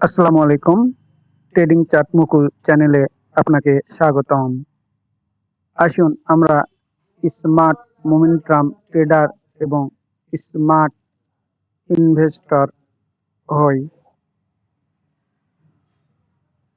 আসসালামু আলাইকুম। Trading chart মুকুল চ্যানেলে আপনাকে স্বাগতম। আসুন আমরা স্মার্ট মোমেন্টাম ট্রেডার এবং স্মার্ট ইনভেস্টর হই।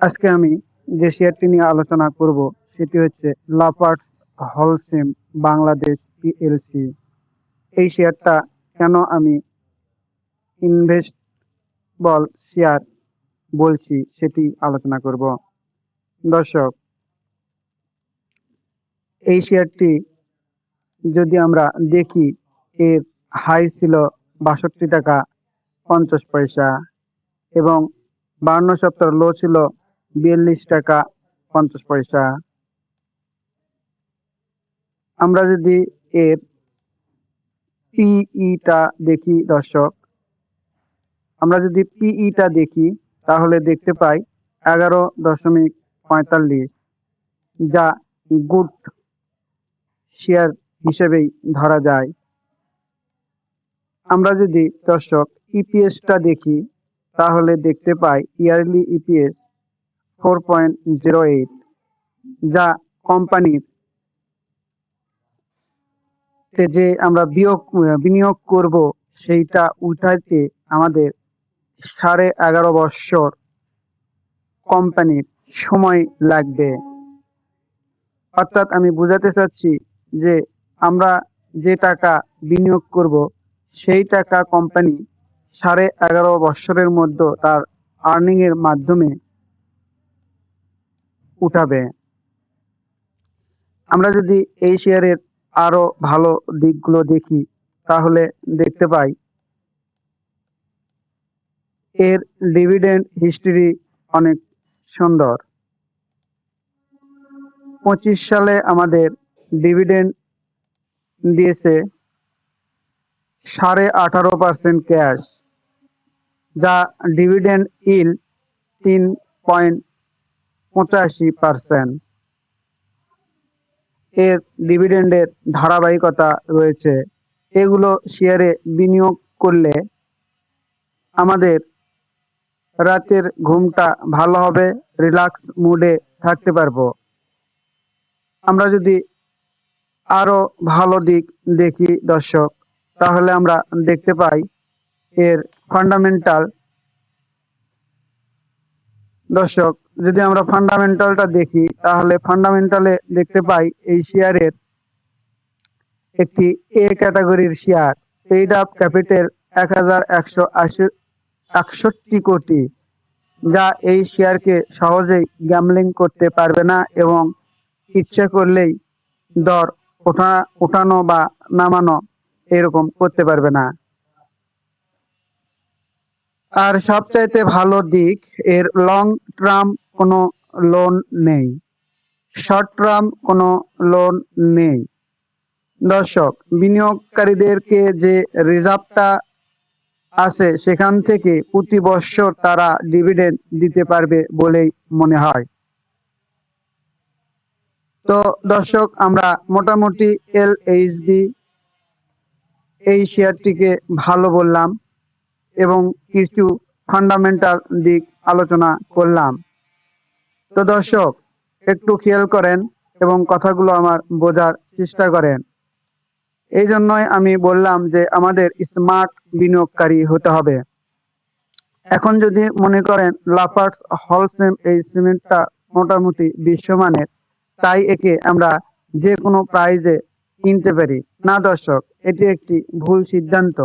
আজকে আমি যে শেয়ারটি নিয়ে আলোচনা করব, সেটি হচ্ছে লাফার্স হলসেম বাংলাদেশ পিএলসি এই শেয়ারটা কেন আমি ইনভেস্ট বল শেয়ার বলছি, সেটি আলোচনা করব। দর্শক, এই শেয়ারটি যদি আমরা দেখি, এর হাই ছিল বাষট্টি টাকা পঞ্চাশ পয়সা এবং বান্ন সপ্তাহ লো ছিল বিয়াল্লিশ টাকা পঞ্চাশ পয়সা। আমরা যদি এর পিইটা দেখি, দর্শক, আমরা যদি পিইটা দেখি তাহলে দেখতে পাই এগারো দশমিক পঁয়তাল্লিশ, যা গুড শেয়ার হিসেবেই ধরা যায়। আমরা যদি দর্শক ইপিএসটা দেখি, তাহলে দেখতে পাই yearly EPS four point zero eight, যা কোম্পানির যে আমরা বিয়োগ, বিনিয়োগ করব, সেইটা উঠাইতে আমাদের সাড়ে এগারো বৎসর কোম্পানির সময় লাগবে। অর্থাৎ আমি বুঝাতে চাচ্ছি যে আমরা যে টাকা বিনিয়োগ করব, সেই টাকা কোম্পানি সাড়ে এগারো বৎসরের মধ্যে তার আর্নিং এর মাধ্যমে উঠাবে। আমরা যদি এই শেয়ারের আরও ভালো দিকগুলো দেখি, তাহলে দেখতে পাই এর ডিভিডেন্ড হিস্ট্রি অনেক সুন্দর। পঁচিশ সালে আমাদের ডিভিডেন্ড দিয়েছে সাড়ে আঠারো পার্সেন্ট ক্যাশ যা ডিভিডেন্ড ইল তিন পয়েন্ট পঁচাশি পার্সেন্ট এর ডিভিডেন্ডের ধারাবাহিকতা রয়েছে। এগুলো শেয়ারে বিনিয়োগ করলে আমাদের রাতের ঘুমটা ভালো হবে রিল্যাক্স মুডে থাকতে পারব। আমরা যদি আরও ভালো দিক দেখি দর্শক, তাহলে আমরা দেখতে পাই এর ফান্ডামেন্টাল দর্শক, যদি আমরা ফান্ডামেন্টালটা দেখি, তাহলে ফান্ডামেন্টালে দেখতে পাই এই শেয়ারের একটি এ ক্যাটাগরির শেয়ার পেইড আপ ক্যাপিটাল এক হাজার একশো আশি একষট্টি কোটি, যা এই শেয়ারকে সহজেই গ্যামলিং করতে পারবে না এবং ইচ্ছে করলেই দর ওঠা, ওঠানো বা নামানো এরকম করতে পারবে না। আর সবচাইতে ভালো দিক, এর লং টার্ম কোনো লোন নেই। শর্ট টার্ম কোনো লোন নেই। দর্শক, বিনিয়োগকারীদেরকে যে রিজার্ভটা আছে, সেখান থেকে প্রতি বছর তারা ডিভিডেন্ড দিতে পারবে বলেই মনে হয়। তো দর্শক, আমরা মোটামুটি এল এইচডি এই শেয়ারটিকে ভালো বললাম এবং কিছু ফান্ডামেন্টাল দিক আলোচনা করলাম। তো দর্শক, একটু খেয়াল করেন এবং কথাগুলো আমার বোঝার চেষ্টা করেন। এই জন্যই আমি বললাম যে আমাদের স্মার্ট বিনিয়োগকারী হতে হবে। এখন যদি মনে করেন লাফার্স হলসেম এই সিমেন্টটা মোটামুটি বিশ্বমানের, তাই একে আমরা যে কোনো প্রাইজে কিনতে পারি। না দর্শক, এটি একটি ভুল সিদ্ধান্ত।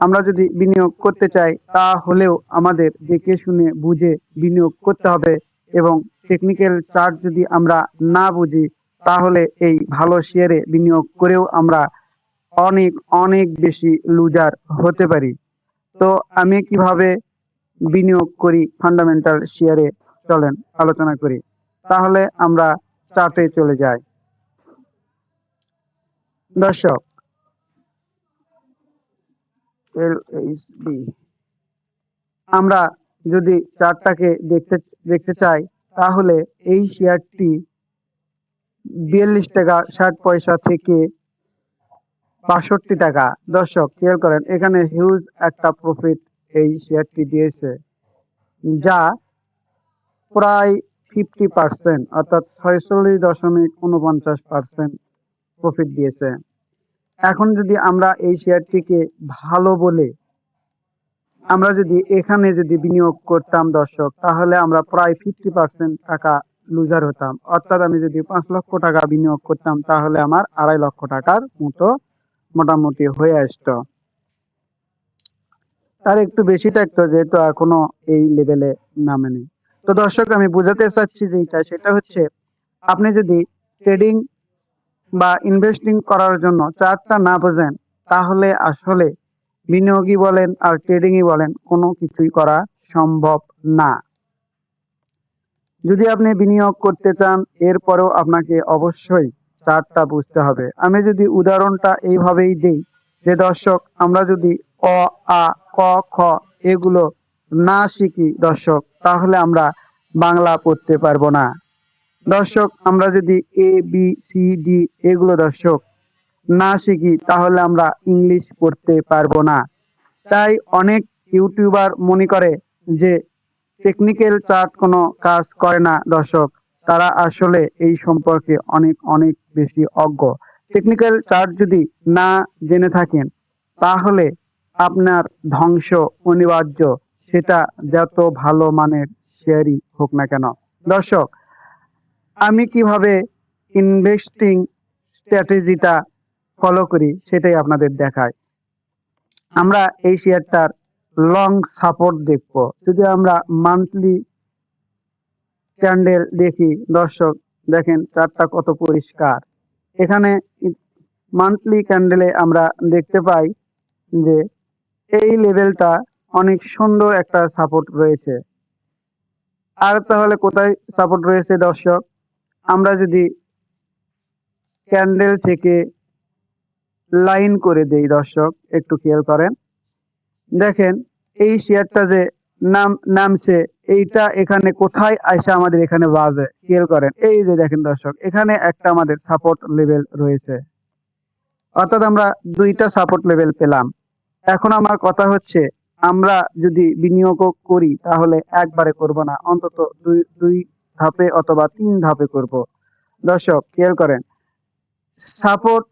আমরা যদি বিনিয়োগ করতে চাই তা হলেও আমাদের দেখে শুনে বুঝে বিনিয়োগ করতে হবে এবং টেকনিক্যাল চার্ট যদি আমরা না বুঝি, তাহলে এই ভালো শেয়ারে বিনিয়োগ করেও আমরা অনেক অনেক বেশি লুজার হতে পারি। তো আমি কীভাবে বিনিয়োগ করি ফান্ডামেন্টাল শেয়ারে চলেন, আলোচনা করি। তাহলে আমরা চার্টে চলে যাই। দর্শক আমরা যদি চার্টটাকে দেখতে দেখতে চাই, তাহলে এই শেয়ারটি বিয়াল্লিশ টাকা ষাট পয়সা থেকে বাষট্টি টাকা। দর্শক, খেয়াল করেন, এখানে হিউজ একটা প্রফিট এই শেয়ারটি দিয়েছে, যা প্রায় ফিফটি পার্সেন্ট অর্থাৎ ছয়চল্লিশ দশমিক উনপঞ্চাশ পার্সেন্ট প্রফিট দিয়েছে। এখন যদি আমরা এই শেয়ারটিকে ভালো বলে, আমরা যদি এখানে যদি বিনিয়োগ করতাম দর্শক, তাহলে আমরা প্রায় ফিফটি পার্সেন্ট টাকা লুজার হতাম। অর্থাৎ আমি যদি পাঁচ লক্ষ টাকা বিনিয়োগ করতাম, তাহলে আমার আড়াই লক্ষ টাকার মতো মোটামুটি হয়ে আসতো। তার একটু বেশি থাকতো যেহেতু এখনও এই লেভেলে নামেনি। তো দর্শক, আমি বোঝাতে চাচ্ছি যেটা সেটা হচ্ছে আপনি যদি ট্রেডিং বা ইনভেস্টিং করার জন্য চার্টটা না বোঝেন, তাহলে আসলে বিনিয়োগই বলেন আর ট্রেডিংই বলেন, কোনো কিছুই করা সম্ভব না। যদি আপনি বিনিয়োগ করতে চান, এরপরেও আপনাকে অবশ্যই চার্টটা বুঝতে হবে। আমি যদি উদাহরণটা এইভাবেই দেই, যে দর্শক, আমরা যদি অ, আ, ক, খ এগুলো না শিখি দর্শক, তাহলে আমরা বাংলা পড়তে পারব না। দর্শক, আমরা যদি এ, বি, সি, ডি এগুলো দর্শক না শিখি, তাহলে আমরা ইংলিশ পড়তে পারব না। তাই অনেক ইউটিউবার মনে করে যে টেকনিক্যাল চার্ট কোনো কাজ করে না দর্শক, তারা আসলে এই সম্পর্কে অনেক অনেক বেশি অজ্ঞ। টেকনিক্যাল চার্ট যদি না জেনে থাকেন, তাহলে আপনার ধ্বংস অনিবার্য, সেটা যত ভালো মানের শেয়ারই হোক না কেন। দর্শক, আমি কীভাবে ইনভেস্টিং স্ট্র্যাটেজিটা ফলো করি, সেটাই আপনাদের দেখায়। আমরা এই শেয়ারটার লং সাপোর্ট দেখব। যদি আমরা মান্থলি ক্যান্ডেল দেখি, দর্শক, দেখেন চারটা কত পরিষ্কার। এখানে মান্থলি ক্যান্ডেলে আমরা দেখতে পাই যে এই লেভেলটা অনেক সুন্দর একটা সাপোর্ট রয়েছে। আর তাহলে কোথায় সাপোর্ট রয়েছে দর্শক? আমরা যদি ক্যান্ডেল থেকে লাইন করে দেই দর্শক, একটু খেয়াল করেন। দেখেন, এই শেয়ারটা যে নাম, নামছে, এইটা এখানে কোথায় আসে আমাদের এখানে বাজে, খেয়াল করেন। এই যে দেখেন দর্শক, এখানে একটা আমাদের সাপোর্ট লেভেল রয়েছে। অর্থাৎ আমরা দুইটা সাপোর্ট লেভেল পেলাম। এখন আমার কথা হচ্ছে, আমরা যদি বিনিয়োগ করি, তাহলে একবারে করব না, অন্তত দুই দুই ধাপে অথবা তিন ধাপে করব। দর্শক, খেয়াল করেন সাপোর্ট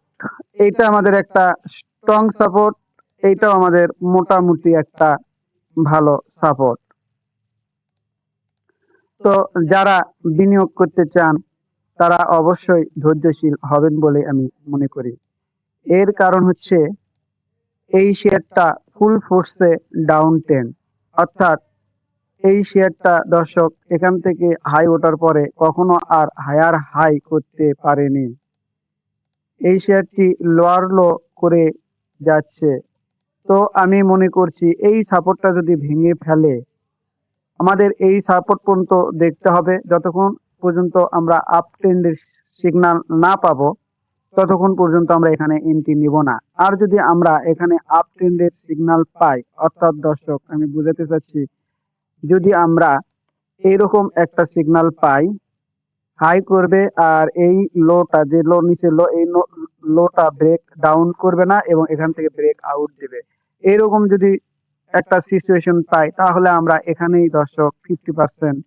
এইটা আমাদের একটা স্ট্রং সাপোর্ট এইটাও আমাদের মোটামুটি একটা ভালো সাপোর্ট তো যারা বিনিয়োগ করতে চান, তারা অবশ্যই ধৈর্যশীল হবেন বলে আমি মনে করি। এর কারণ হচ্ছে, এই শেয়ারটা ফুল ফোর্সে ডাউন টেন অর্থাৎ, এই শেয়ারটা দর্শক, এখান থেকে হাই ওঠার পরে কখনো আর হায়ার হাই করতে পারেনি। এই শেয়ারটি লোয়ার লো করে যাচ্ছে। তো আমি মনে করছি এই সাপোর্টটা যদি ভেঙে ফেলে, আমাদের এই সাপোর্ট পর্যন্ত দেখতে হবে। যতক্ষণ পর্যন্ত আমরা আপ ট্রেন্ডের সিগন্যাল না পাবো, ততক্ষণ পর্যন্ত আমরা এখানে এন্ট্রি নিব না। আর যদি আমরা এখানে আপ ট্রেন্ডের সিগন্যাল পাই, অর্থাৎ দর্শক, আমি বুঝাতে চাচ্ছি, যদি আমরা এইরকম একটা সিগনাল পাই হাই করবে আর এই লোটা যে লো নিচে লো এই লোটা ব্রেক ডাউন করবে না এবং এখান থেকে ব্রেক আউট দেবে। এরকম যদি একটা সিচুয়েশন পাই, তাহলে আমরা এখানেই দর্শক ফিফটি পার্সেন্ট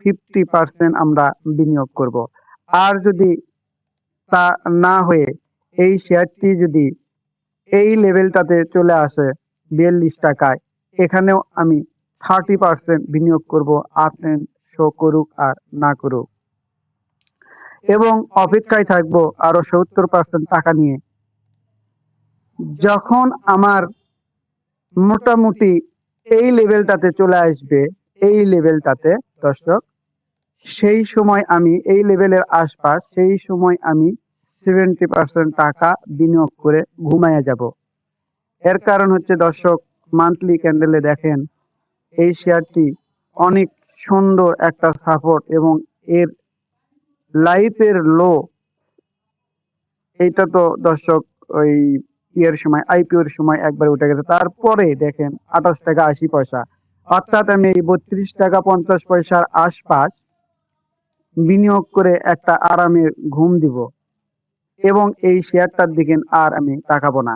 ফিফটি পার্সেন্ট আমরা বিনিয়োগ করব। আর যদি তা না হয়ে এই শেয়ারটি যদি এই লেভেলটাতে চলে আসে বিয়াল্লিশ টাকায়, এখানেও আমি থার্টি পার্সেন্ট বিনিয়োগ করব, আপনি শো করুক আর না করুক। এবং অপেক্ষায় থাকব আরও সত্তর পার্সেন্ট টাকা নিয়ে। যখন আমার মোটামুটি এই লেভেলটাতে চলে আসবে, এই লেভেলটাতে দর্শক। সেই সময় আমি এই লেভেলের আশপাশ, সেই সময় আমি সেভেন্টি পার্সেন্ট টাকা বিনিয়োগ করে ঘুমাইয়া যাব। এর কারণ হচ্ছে, দর্শক মান্থলি ক্যান্ডেলে দেখেন, এই শেয়ারটি অনেক সুন্দর একটা সাপোর্ট এবং এর লাইফের লো এইটা তো দর্শক, ওই ইয়ের সময় আইপিওর সময় একবার উঠে গেছে। তারপরে দেখেন, আঠাশ টাকা আশি পয়সা। অর্থাৎ আমি এই বত্রিশ টাকা পঞ্চাশ পয়সার আশপাশ বিনিয়োগ করে একটা আরামের ঘুম দিব এবং এই শেয়ারটার দিকে আর আমি তাকাবো না।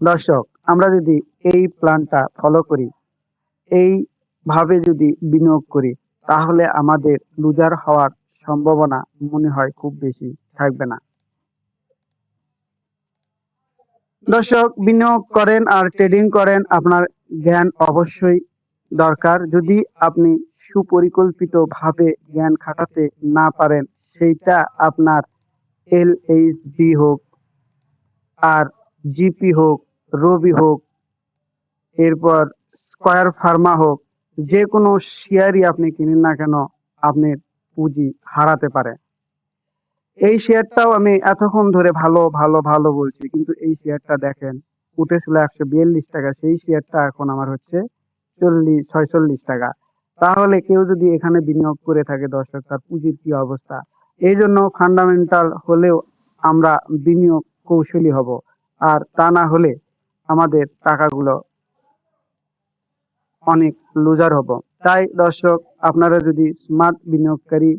দর্শক, আমরা যদি এই প্ল্যানটা ফলো করি এই ভাবে যদি বিনিয়োগ করি, তাহলে আমাদের লুজার হওয়ার সম্ভাবনা মনে হয় খুব বেশি থাকবে না। দর্শক, বিনিয়োগ করেন আর ট্রেডিং করেন আপনার জ্ঞান অবশ্যই দরকার। যদি আপনি সুপরিকল্পিত ভাবে জ্ঞান খাটাতে না পারেন, সেইটা আপনার এল এইচ বি হোক, আর জিপি হোক, রবি হোক, এরপর স্কয়ার ফার্মা হোক, যে কোনো শেয়ারই আপনি কিনেন না কেন আপনার পুঁজি হারাতে পারে এই শেয়ারটাও আমি এতক্ষণ ধরে ভালো ভালো ভালো বলছি, কিন্তু এই শেয়ারটা দেখেন উঠেছিল একশো বিয়াল্লিশ টাকা, সেই শেয়ারটা এখন আমার হচ্ছে চল্লিশ, ছয়চল্লিশ টাকা। তাহলে কেউ যদি এখানে বিনিয়োগ করে থাকে, দর্শক, তার পুঁজির কি অবস্থা? এই জন্য ফান্ডামেন্টাল হলেও আমরা বিনিয়োগ কৌশলী হব, আর তা না হলে আমাদের টাকাগুলো অনেক লুজার হব। তাই দর্শক, আপনারা যদি স্মার্ট বিনিয়োগকারী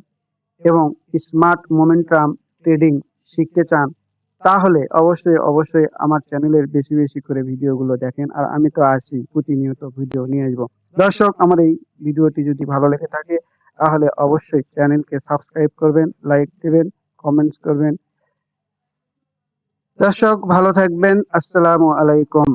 এবং স্মার্ট মোমেন্টাম ট্রেডিং শিখতে চান, তাহলে অবশ্যই অবশ্যই আমার চ্যানেলের বেশি বেশি করে ভিডিওগুলো দেখেন। আর আমি তো আছি, প্রতিনিয়ত ভিডিও নিয়ে আসব। দর্শক, আমার এই ভিডিওটি যদি ভালো লেগে থাকে, তাহলে অবশ্যই চ্যানেলকে সাবস্ক্রাইব করবেন, লাইক দেবেন, কমেন্টস করবেন। দর্শক, ভালো থাকবেন। আসসালামু আলাইকুম।